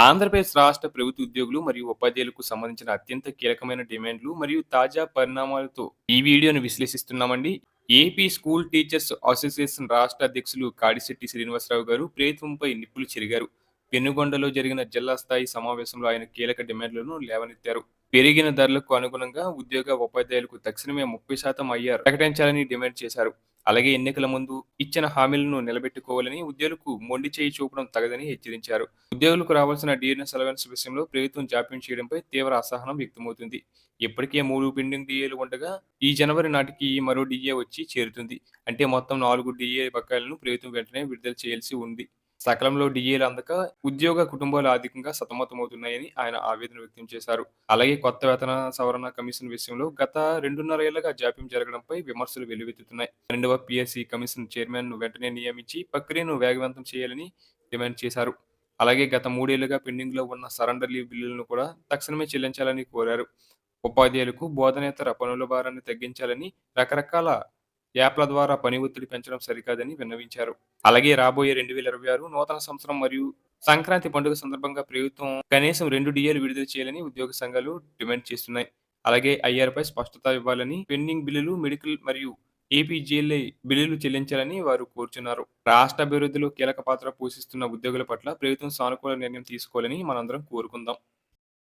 ఆంధ్రప్రదేశ్ రాష్ట్ర ప్రభుత్వ ఉద్యోగులు మరియు ఉపాధ్యాయులకు సంబంధించిన అత్యంత కీలకమైన డిమాండ్లు మరియు తాజా పరిణామాలతో ఈ వీడియోను విశ్లేషిస్తున్నామండి. ఏపీ స్కూల్ టీచర్స్ అసోసియేషన్ రాష్ట్ర అధ్యక్షులు కాడిశెట్టి శ్రీనివాసరావు గారు ప్రేతంపై నిప్పులు చెరిగారు. పెనుగొండలో జరిగిన జిల్లా స్థాయి సమావేశంలో ఆయన కీలక డిమాండ్లను లేవనెత్తారు. పెరిగిన ధరలకు అనుగుణంగా ఉద్యోగ ఉపాధ్యాయులకు తక్షణమే ముప్పై శాతం అయ్యారు ప్రకటించాలని డిమాండ్ చేశారు. అలాగే ఎన్నికల ముందు ఇచ్చిన హామీలను నిలబెట్టుకోవాలని ఉద్యోగులకు మొండి చేయి చూపడం తగదని హెచ్చరించారు. ఉద్యోగులకు రావాల్సిన డిఎన్ఎస్ అలవెన్స్ విషయంలో ప్రభుత్వం జాప్యం చేయడంపై తీవ్ర అసహనం వ్యక్తమవుతుంది. ఇప్పటికే మూడు పెండింగ్ డిఏలు ఉండగా ఈ జనవరి నాటికి ఈ మరో డిఏ వచ్చి చేరుతుంది. అంటే మొత్తం నాలుగు డిఏ బకాయిలను ప్రభుత్వం వెంటనే విడుదల చేయాల్సి ఉంది. సకాలంలో డిఏలు అందక ఉద్యోగ కుటుంబాలు ఆర్థికంగా సతమతమవుతున్నాయని ఆయన ఆవేదన వ్యక్తం చేశారు. అలాగే కొత్త వేతన సవరణ కమిషన్ విషయంలో గత రెండున్నర ఏళ్ళుగా జాప్యం జరగడంపై విమర్శలు వెల్లువెత్తుతున్నాయి. రెండవ పిఎస్సి కమిషన్ చైర్మన్ను వెంటనే నియమించి ప్రక్రియను వేగవంతం చేయాలని డిమాండ్ చేశారు. అలాగే గత మూడేళ్ళుగా పెండింగ్లో ఉన్న సరెండర్ లీవ్ బిల్లులను కూడా తక్షణమే చెల్లించాలని కోరారు. ఉపాధ్యాయులకు బోధనేతర పనుల భారాన్ని తగ్గించాలని రకరకాల యాప్ల ద్వారా పని ఒత్తిడి పెంచడం సరికాదని విన్నవించారు. అలాగే రాబోయే రెండు వేల ఇరవై ఆరు నూతన సంవత్సరం మరియు సంక్రాంతి పండుగ సందర్భంగా ప్రభుత్వం కనీసం రెండు డిఏలు విడుదల చేయాలని ఉద్యోగ సంఘాలు డిమాండ్ చేస్తున్నాయి. అలాగే ఐఆర్పై స్పష్టత ఇవ్వాలని పెండింగ్ బిల్లులు మెడికల్ మరియు ఏపీజీఎల్ఐ బిల్లులు చెల్లించాలని వారు కోరుచున్నారు. రాష్ట్ర అభివృద్ధిలో కీలక పాత్ర పోషిస్తున్న ఉద్యోగుల పట్ల ప్రభుత్వం సానుకూల నిర్ణయం తీసుకోవాలని మనందరం కోరుకుందాం.